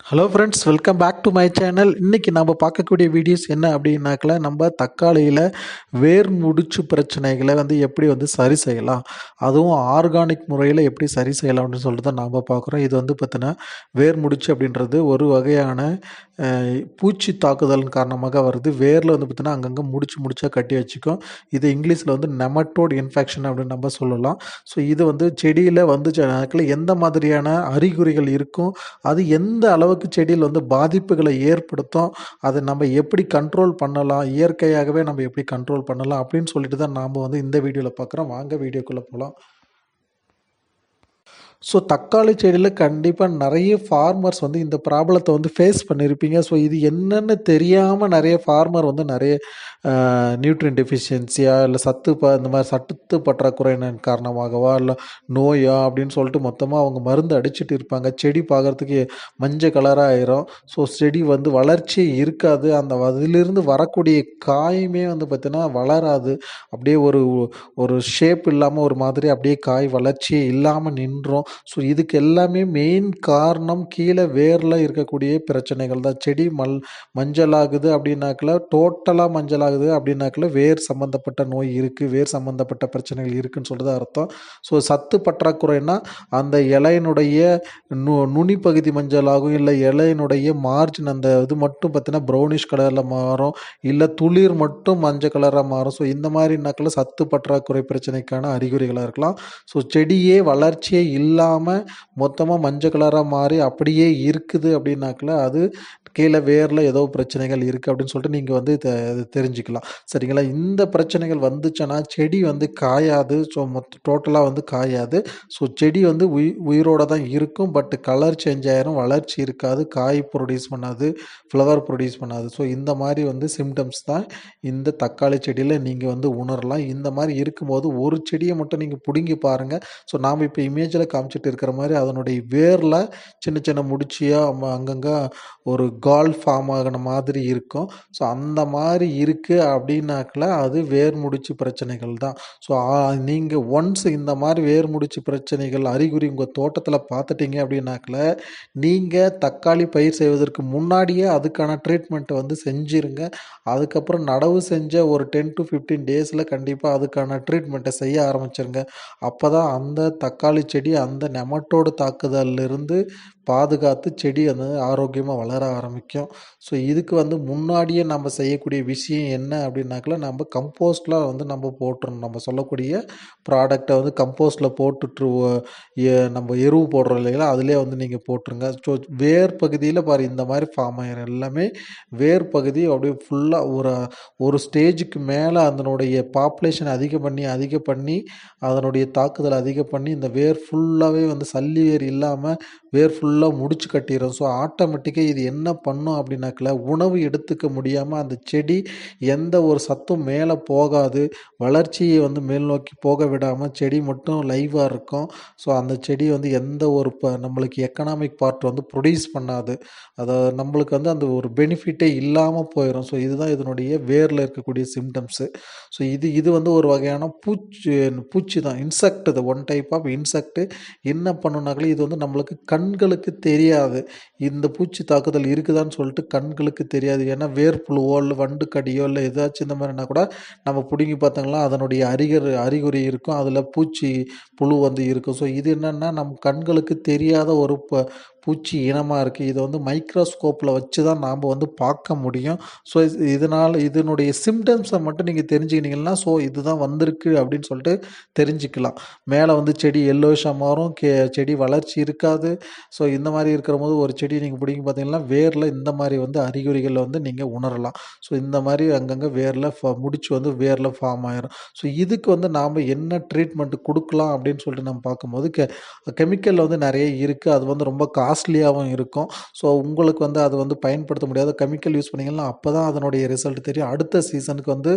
Hello friends welcome back to my channel இன்றைக்கி நம்ம பார்க்கக்கூடிய வீடியோஸ் என்ன அப்படின்னாக்கல நம்ம தக்காளியில் வேர் முடிச்சு பிரச்சனைகளை வந்து எப்படி வந்து சரி செய்யலாம்? அதுவும் ஆர்கானிக் முறையில் எப்படி சரி செய்யலாம் அப்படின்னு சொல்லிட்டு தான் நாம் பார்க்குறோம். இது வந்து பார்த்தீங்கன்னா வேர் முடிச்சு அப்படின்றது ஒரு வகையான பூச்சி தாக்குதல் காரணமாக வருது. வேரில் வந்து பார்த்தீங்கன்னா அங்கங்கே முடிச்சு முடிச்சா கட்டி வச்சுக்கும். இது இங்கிலீஷில் வந்து நெமட்டோட் இன்ஃபெக்ஷன் அப்படின்னு நம்ம சொல்லலாம். ஸோ இது வந்து செடியில் வந்து எந்த மாதிரியான அறிகுறிகள் இருக்கும்? அது எந்த அளவுக்கு செடியில் வந்து பாதிப்புகளை ஏற்படுத்தும். அதை நம்ம எப்படி கண்ட்ரோல் பண்ணலாம்? இயற்கையாகவே நம்ம எப்படி கண்ட்ரோல் பண்ணலாம்? அப்படின்னு சொல்லிட்டு தான் நாம் வந்து இந்த வீடியோவில் பார்க்குறோம். வாங்க வீடியோக்குள்ளே போகலாம் ஸோ தக்காளி செடியில் கண்டிப்பாக நிறைய ஃபார்மர்ஸ் வந்து இந்த ப்ராப்ளத்தை வந்து ஃபேஸ் பண்ணியிருப்பீங்க ஸோ இது என்னென்னு தெரியாமல் நிறைய ஃபார்மர் வந்து நிறைய நியூட்ரியன் டெஃபிஷியன்சியா இல்லை சத்து ப இந்த மாதிரி சத்து பற்றாக்குறையின் காரணமாகவா இல்லை நோயா அப்படின்னு சொல்லிட்டு மொத்தமாக அவங்க மருந்து அடிச்சிட்டு இருப்பாங்க. செடி பார்க்குறதுக்கு மஞ்சள் கலராக ஆயிரும். ஸோ செடி வந்து வளர்ச்சி இருக்காது. அந்த அதிலிருந்து வரக்கூடிய காயுமே வந்து பார்த்திங்கன்னா வளராது. அப்படியே ஒரு ஒரு ஷேப் இல்லாமல் ஒரு மாதிரி அப்படியே காய் வளர்ச்சியே இல்லாமல் நின்றோம். ஸோ இதுக்கு எல்லாமே மெயின் காரணம் கீழே வேரில் இருக்கக்கூடிய பிரச்சனைகள் தான். செடி மல் மஞ்சளாகுது அப்படின்னாக்கல டோட்டலாக மஞ்சளாகுது அப்படின்னாக்கல வேர் சம்மந்தப்பட்ட நோய் இருக்குது வேர் சம்மந்தப்பட்ட பிரச்சனைகள் இருக்குதுன்னு சொல்கிறது அர்த்தம். ஸோ சத்து பற்றாக்குறைன்னா அந்த இலையினுடைய நு நுனி பகுதி மஞ்சளாகும் இல்லை இலையினுடைய மார்ஜின் அந்த இது மட்டும் பார்த்தீங்கன்னா ப்ரௌனிஷ் கலரில் மாறும் இல்லை துளிர் மட்டும் மஞ்சள் கலராக மாறும். ஸோ இந்த மாதிரினாக்கில் சத்து பற்றாக்குறை பிரச்சனைக்கான அறிகுறிகளாக இருக்கலாம். ஸோ செடியே வளர்ச்சியே இல்லை இல்லாமல் மொத்தமாக மஞ்சள் கலராக மாறி அப்படியே இருக்குது அப்படின்னாக்கல அது கீழே வேரில் ஏதோ பிரச்சனைகள் இருக்குது அப்படின்னு சொல்லிட்டு நீங்கள் வந்து தெ தெரிஞ்சுக்கலாம். சரிங்களா? இந்த பிரச்சனைகள் வந்துச்சுன்னா செடி வந்து காயாது. ஸோ மொத்த டோட்டலாக வந்து காயாது. ஸோ செடி வந்து உயி உயிரோட தான் இருக்கும். பட் கலர் சேஞ்ச் ஆயிரும். வளர்ச்சி இருக்காது. காய் ப்ரொடியூஸ் பண்ணாது. ஃப்ளவர் ப்ரொடியூஸ் பண்ணாது. ஸோ இந்த மாதிரி வந்து சிம்டம்ஸ் தான் இந்த தக்காளி செடியில் நீங்கள் வந்து உணரலாம். இந்த மாதிரி இருக்கும்போது ஒரு செடியை மட்டும் நீங்கள் பிடுங்கி பாருங்கள் ஸோ நாம் இப்போ இமேஜில் காமிச்சிட்டு இருக்கிற மாதிரி அதனுடைய வேரில் சின்ன சின்ன முடிச்சியாக அங்கங்கே ஒரு கால் ஃபார்ம் ஆகின மாதிரி இருக்கும். ஸோ அந்த மாதிரி இருக்குது அப்படின்னாக்கல அது வேர் முடிச்சு பிரச்சனைகள் தான். ஸோ நீங்கள் ஒன்ஸ் இந்த மாதிரி வேர் முடிச்சு பிரச்சனைகள் அறிகுறி உங்கள் தோட்டத்தில் பார்த்துட்டீங்க அப்படின்னாக்கல நீங்கள் தக்காளி பயிர் செய்வதற்கு முன்னாடியே அதுக்கான ட்ரீட்மெண்ட்டை வந்து செஞ்சுருங்க. அதுக்கப்புறம் நடவு செஞ்ச ஒரு டென் டு ஃபிஃப்டீன் டேஸில் கண்டிப்பாக அதுக்கான ட்ரீட்மெண்ட்டை செய்ய ஆரம்பிச்சிருங்க. அப்போ தான் அந்த தக்காளி செடி அந்த நெமட்டோடு தாக்குதலிருந்து பாதுகாத்து செடி வந்து ஆரோக்கியமாக வளர ஆரம்பிக்கும். ஸோ இதுக்கு வந்து முன்னாடியே நம்ம செய்யக்கூடிய விஷயம் என்ன அப்படின்னாக்கல நம்ம கம்போஸ்ட்லாம் வந்து நம்ம போட்டுறணும். நம்ம சொல்லக்கூடிய ப்ராடக்டை வந்து கம்போஸ்டில் போட்டுட்டு நம்ம எருவு போடுறோம் இல்லைங்களா அதிலே வந்து நீங்கள் போட்டுருங்க. ஸோ வேர் பகுதியில் பாரு இந்த மாதிரி ஃபார்ம் ஆயிரும். எல்லாமே வேர் பகுதி அப்படியே ஃபுல்லாக ஒரு ஒரு ஸ்டேஜுக்கு மேலே அதனுடைய பாப்புலேஷன் அதிகம் பண்ணி அதிகம் பண்ணி அதனுடைய தாக்குதல் அதிகம் பண்ணி இந்த வேர் ஃபுல்லாகவே வந்து சல்லி வேர் இல்லாமல் வேர் ஃபுல்லாக முடிச்சு கட்டிடும் ஸோ ஆட்டோமேட்டிக்காக இது என்ன பண்ணும் அப்படின்னாக்கல உணவு எடுத்துக்க முடியாமல் அந்த செடி எந்த ஒரு சத்தும் மேலே போகாது. வளர்ச்சியை வந்து மேல் நோக்கி போக விடாமல் செடி மட்டும் லைவாக இருக்கும். ஸோ அந்த செடி வந்து எந்த ஒரு ப நம்மளுக்கு எக்கனாமிக் பார்ட் வந்து ப்ரொடியூஸ் பண்ணாது. அதை நம்மளுக்கு வந்து அந்த ஒரு பெனிஃபிட்டே இல்லாமல் போயிடும் ஸோ இதுதான் இதனுடைய வேரில் இருக்கக்கூடிய சிம்டம்ஸு ஸோ இது இது வந்து ஒரு வகையான பூச்சி பூச்சி தான் இன்செக்ட் இது ஒன் டைப் ஆஃப் இன்செக்ட் என்ன பண்ணுனாங்களே இது வந்து நம்மளுக்கு கண்களுக்கு தெரியாது. இந்த பூச்சி தாக்குதல் இருக்குதான்னு சொல்லிட்டு கண்களுக்கு தெரியாது. ஏன்னா வேர்ப்புழுவோ இல்லை வண்டு கடியோ இல்லை ஏதாச்சும் இந்த மாதிரினா கூட நம்ம பிடுங்கி பார்த்தோங்களா அதனுடைய அறிகர் அறிகுறி இருக்கும். அதில் பூச்சி புழு வந்து இருக்கும். ஸோ இது என்னென்னா நம்ம கண்களுக்கு தெரியாத ஒரு ப பூச்சி இனமாக இருக்குது இதை வந்து மைக்ரோஸ்கோப்பில் வச்சு தான் நாம் வந்து பார்க்க முடியும். ஸோ இதனால் இதனுடைய சிம்டம்ஸை மட்டும் நீங்கள் தெரிஞ்சுக்கினீங்கன்னா ஸோ இதுதான் வந்திருக்கு அப்படின்னு சொல்லிட்டு தெரிஞ்சுக்கலாம். மேலே வந்து செடி எல்லோஷாக மாறும். கே செடி வளர்ச்சி இருக்காது. ஸோ இந்த மாதிரி இருக்கிற போது ஒரு செடி நீங்கள் பிடிங்க பார்த்தீங்கன்னா வேரில் இந்த மாதிரி வந்து அறிகுறிகளில் வந்து நீங்கள் உணரலாம். ஸோ இந்த மாதிரி அங்கங்கே வேரில் முடிச்சு வந்து வேரில் ஃபார்ம் ஆயிரும். ஸோ இதுக்கு வந்து நாம் என்ன ட்ரீட்மெண்ட் கொடுக்கலாம் அப்படின்னு சொல்லிட்டு நம்ம பார்க்கும்போது கெ கெமிக்கலில் வந்து நிறைய இருக்குது அது வந்து ரொம்ப கா காஸ்ட்லியாகவும் இருக்கும். ஸோ உங்களுக்கு வந்து அது வந்து பயன்படுத்த முடியாத. கெமிக்கல் யூஸ் பண்ணிங்கன்னா அப்போ தான் அதனுடைய ரிசல்ட் தெரியும். அடுத்த சீசனுக்கு வந்து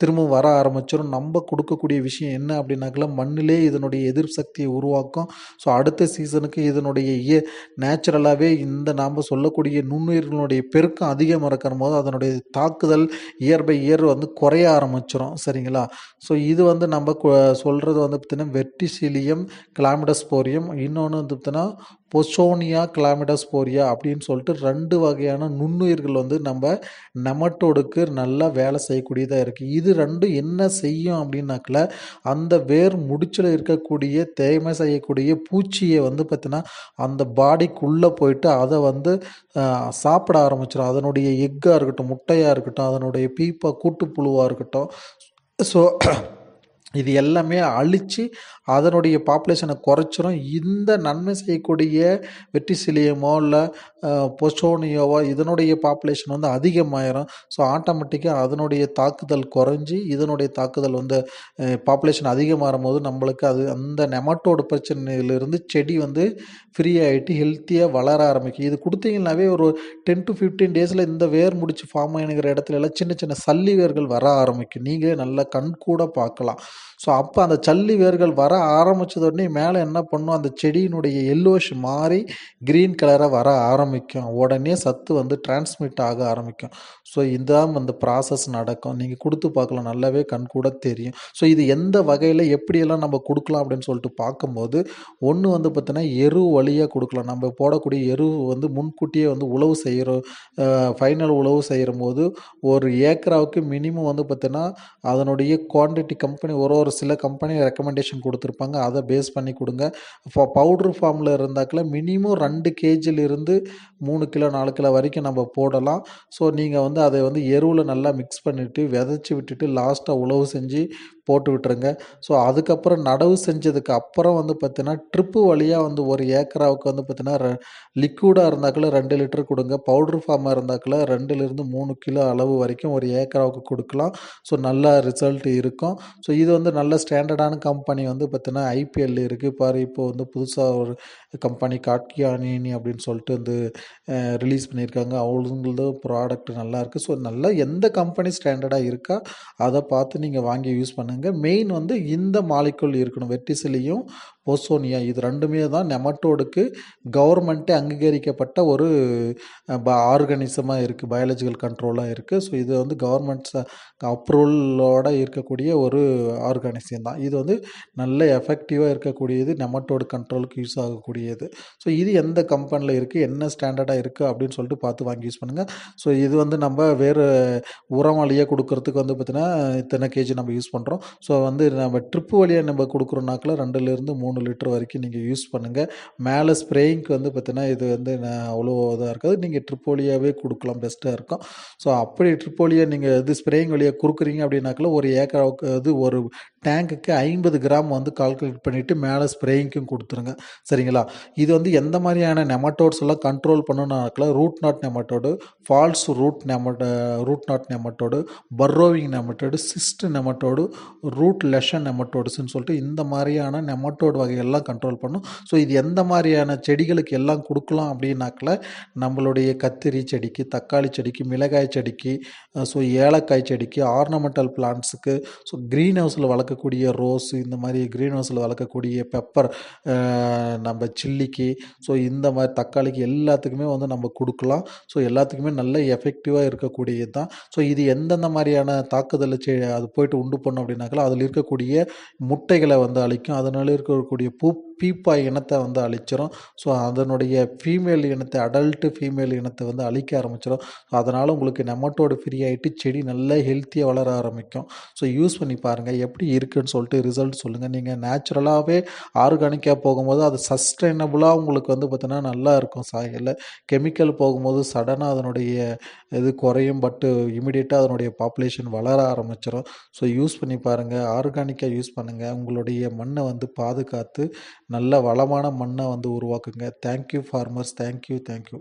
திரும்பவும் வர ஆரம்பிச்சிடும் நம்ம கொடுக்கக்கூடிய விஷயம் என்ன அப்படின்னாக்கல மண்ணிலே இதனுடைய எதிர்ப்பு சக்தியை உருவாக்கும். ஸோ அடுத்த சீசனுக்கு இதனுடைய இய நேச்சுரலாகவே இந்த நாம் சொல்லக்கூடிய நுண்ணுயிர்களுடைய பெருக்கம் அதிகமாக இருக்கிற போது அதனுடைய தாக்குதல் இயர் பை இயர் வந்து குறைய ஆரம்பிச்சிடும் சரிங்களா? ஸோ இது வந்து நம்ம சொல்கிறது வந்து பார்த்தீங்கன்னா வெர்டிசிலியம் கிளாமிடஸ்போரியம். இன்னொன்று வந்து பார்த்தீங்கன்னா பொசோனியா கிளாமிடஸ்போரியா அப்படின்னு சொல்லிட்டு ரெண்டு வகையான நுண்ணுயிர்கள் வந்து நம்ம நெமட்டோடுக்கு நல்லா வேலை செய்யக்கூடியதாக இருக்குது இது ரெண்டும் என்ன செய்யும் அப்படின்னாக்கல அந்த வேர் முடிச்சில் இருக்கக்கூடிய தேய்மை செய்யக்கூடிய பூச்சியை வந்து பார்த்திங்கன்னா அந்த பாடிக்குள்ளே போயிட்டு அதை வந்து சாப்பிட ஆரம்பிச்சிடும் அதனுடைய எக்காக இருக்கட்டும் முட்டையாக இருக்கட்டும் அதனுடைய பீப்பா கூட்டுப்புழுவாக இருக்கட்டும். ஸோ இது எல்லாமே அழித்து அதனுடைய பாப்புலேஷனை குறைச்சிரும். இந்த நன்மை செய்யக்கூடிய வெட்டிசிலியமோ இல்லை பொசோனியோவோ இதனுடைய பாப்புலேஷன் வந்து அதிகமாயிரும். ஸோ ஆட்டோமேட்டிக்காக அதனுடைய தாக்குதல் குறைஞ்சி இதனுடைய தாக்குதல் வந்து பாப்புலேஷன் அதிகமாகும் போது நம்மளுக்கு அது அந்த நெமட்டோட பிரச்சனையிலிருந்து செடி வந்து ஃப்ரீ ஆகிட்டு ஹெல்த்தியாக வளர ஆரம்பிக்கும். இது கொடுத்தீங்கன்னாவே ஒரு டென் டு ஃபிஃப்டீன் டேஸில் இந்த வேர் முடிச்சு ஃபார்ம் ஆகினுங்கிற இடத்துல எல்லாம் சின்ன சின்ன சல்லி வேர்கள் வர ஆரம்பிக்கும். நீங்களே நல்லா கண் கூட பார்க்கலாம். ஸோ அப்போ அந்த சல்லி வேர்கள் வர ஆரம்பித்ததுடனே மேலே என்ன பண்ணும்? அந்த செடியினுடைய எல்லோஷ் மாறி க்ரீன் கலராக வர ஆரம்பிக்கும். உடனே சத்து வந்து டிரான்ஸ்மிட் ஆக ஆரம்பிக்கும். ஸோ இதான் அந்த ப்ராசஸ் நடக்கும். நீங்கள் கொடுத்து பார்க்கலாம். நல்லாவே கண் கூட தெரியும். ஸோ இது எந்த வகையில் எப்படியெல்லாம் நம்ம கொடுக்கலாம் அப்படின்னு சொல்லிட்டு பார்க்கும்போது ஒன்று வந்து பார்த்தீங்கன்னா எரு வழியாக கொடுக்கலாம். நம்ம போடக்கூடிய எரு வந்து முன்கூட்டியே வந்து உழவு செய்கிறோம் ஃபைனல் உழவு செய்கிற போது ஒரு ஏக்கராவுக்கு மினிமம் வந்து பார்த்தீங்கன்னா அதனுடைய குவான்டிட்டி கம்பெனி ஒரு ஒரு சில கம்பெனி ரெக்கமெண்டேஷன் கொடுத்துருப்பாங்க. அதை பேஸ் பண்ணி கொடுங்க. இப்போ பவுட்ரு ஃபார்மில் இருந்தாக்கில் மினிமம் ரெண்டு கேஜிலிருந்து மூணு கிலோ நாலு கிலோ வரைக்கும் நம்ம போடலாம். ஸோ நீங்கள் வந்து அதை வந்து எருவில் நல்லா மிக்ஸ் பண்ணிவிட்டு விதைச்சி விட்டுட்டு லாஸ்ட்டாக உழவு செஞ்சு போட்டு விட்டுருங்க. ஸோ அதுக்கப்புறம் நடவு செஞ்சதுக்கு அப்புறம் வந்து பார்த்தீங்கன்னா ட்ரிப்பு வழியாக வந்து ஒரு ஏக்கராவுக்கு வந்து பார்த்தீங்கன்னா லிக்விடாக இருந்தாக்கில் ரெண்டு லிட்டர் கொடுங்க. பவுட்ரு ஃபார்மாக இருந்தாக்கில் ரெண்டுலேருந்து மூணு கிலோ அளவு வரைக்கும் ஒரு ஏக்கராவுக்கு கொடுக்கலாம். ஸோ நல்ல ரிசல்ட் இருக்கும். ஸோ இது வந்து நல்ல ஸ்டாண்டர்டான கம்பெனி வந்து பார்த்தீங்கன்னா ஐபிஎல் இருக்குது பாரு இப்போ வந்து புதுசாக ஒரு கம்பெனி காட்கியானினி அப்படின்னு சொல்லிட்டு வந்து ரிலீஸ் பண்ணியிருக்காங்க. அவங்களது ப்ராடக்ட் நல்லாயிருக்கு ஸோ நல்லா எந்த கம்பெனி ஸ்டாண்டர்டாக இருக்கா அதை பார்த்து நீங்கள் வாங்கி யூஸ் பண்ணுங்கள் மெயின் வந்து இந்த மாலிக்குள் இருக்கணும். வெட்டிசிலையும் போசோனியா. இது ரெண்டுமே தான் நெமட்டோடுக்கு கவர்மெண்ட்டே அங்கீகரிக்கப்பட்ட ஒரு ஆர்கனிசமாக இருக்குது பயாலஜிக்கல் கண்ட்ரோலாக இருக்குது ஸோ இது வந்து கவர்மெண்ட்ஸ் அப்ரூவலோட இருக்கக்கூடிய ஒரு ஆர்கானிசம் தான். இது வந்து நல்ல எஃபெக்டிவாக இருக்கக்கூடியது நெமட்டோடு கண்ட்ரோலுக்கு யூஸ் ஆகக்கூடியது. ஸோ இது எந்த கம்பெனியில் இருக்குது என்ன ஸ்டாண்டர்டாக இருக்குது அப்படின்னு சொல்லிட்டு பார்த்து வாங்கி யூஸ் பண்ணுங்கள் ஸோ இது வந்து நம்ம வேறு உரம் வழியாக கொடுக்கறதுக்கு வந்து பார்த்திங்கன்னா இத்தனை கேஜி நம்ம யூஸ் பண்ணுறோம் ஸோ வந்து நம்ம ட்ரிப்பு வழியாக நம்ம கொடுக்குறோம்னாக்கில் ரெண்டுலேருந்து மூணு லிட்டர் வரைக்கும் நீங்கள் யூஸ் பண்ணுங்கள் மேலே ஸ்ப்ரேயிங்க்கு வந்து பார்த்தீங்கன்னா இது வந்து நான் அவ்வளோ இதாக இருக்காது. நீங்கள் ட்ரிப்போலியாவே கொடுக்கலாம். பெஸ்ட்டாக இருக்கும். ஸோ அப்படி ட்ரிப்போலியா நீங்கள் இது ஸ்ப்ரேயிங் வழியாக கொடுக்குறீங்க அப்படின்னாக்கில் ஒரு ஏக்கராவுக்கு இது ஒரு டேங்குக்கு ஐம்பது கிராம் வந்து கால்குலேட் பண்ணிவிட்டு மேலே ஸ்ப்ரேயிங்க்கும் கொடுத்துருங்க. சரிங்களா? இது வந்து எந்த மாதிரியான நெமட்டோட்ஸ் எல்லாம் control பண்ணணும்னாக்கில் root knot nematode false root nematode root knot nematode burrowing nematode cyst nematode root lesion நெமட்டோடுஸ்ன்னு சொல்லிட்டு இந்த மாதிரியான நெமட்டோடு வகையெல்லாம் கண்ட்ரோல் பண்ணும். ஸோ இது எந்த மாதிரியான செடிகளுக்கு எல்லாம் கொடுக்கலாம் அப்படின்னாக்கில் நம்மளுடைய கத்திரி செடிக்கு தக்காளி செடிக்கு மிளகாய் செடிக்கு ஸோ ஏலக்காய் செடிக்கு ஆர்னமெண்டல் பிளான்ட்ஸுக்கு ஸோ க்ரீன் ஹவுஸில் வளர்க்கக்கூடிய ரோஸ் இந்த மாதிரி க்ரீன் ஹவுஸில் வளர்க்கக்கூடிய பெப்பர் நம்ம சில்லிக்கு ஸோ இந்த மாதிரி தக்காளிக்கு எல்லாத்துக்குமே வந்து நம்ம கொடுக்கலாம். ஸோ எல்லாத்துக்குமே நல்ல எஃபெக்டிவாக இருக்கக்கூடியது தான் ஸோ இது எந்தெந்த மாதிரியான தாக்குதலை செ அது போயிட்டு உண்டு பண்ணும் அப்படின்னாக்கா அதில் இருக்கக்கூடிய முட்டைகளை வந்து அழிக்கும். அதனால இருக்கக்கூடிய பூ பீப்பா இனத்தை வந்து அழிச்சிரும். ஸோ அதனுடைய ஃபீமேல் இனத்தை அடல்ட்டு ஃபீமேல் இனத்தை வந்து அழிக்க ஆரம்பிச்சிடும் அதனால் உங்களுக்கு நெமட்டோடு ஃப்ரீ ஆகிட்டு செடி நல்லா ஹெல்த்தியாக வளர ஆரம்பிக்கும். ஸோ யூஸ் பண்ணி பாருங்கள் எப்படி இருக்குன்னு சொல்லிட்டு ரிசல்ட் சொல்லுங்கள் நீங்கள் நேச்சுரலாகவே ஆர்கானிக்காக போகும்போது அது சஸ்டைனபுளாக உங்களுக்கு வந்து பார்த்தீங்கன்னா நல்லா இருக்கும் சாயலில். கெமிக்கல் போகும்போது சடனாக அதனுடைய இது குறையும். பட்டு இமிடியேட்டாக அதனுடைய பாப்புலேஷன் வளர ஆரம்பிச்சிடும் ஸோ யூஸ் பண்ணி பாருங்கள் ஆர்கானிக்காக யூஸ் பண்ணுங்கள் உங்களுடைய மண்ணை வந்து பாதுகாத்து நல்ல வளமான மண்ணை வந்து உருவாக்குங்க. Thank you farmers thank you thank you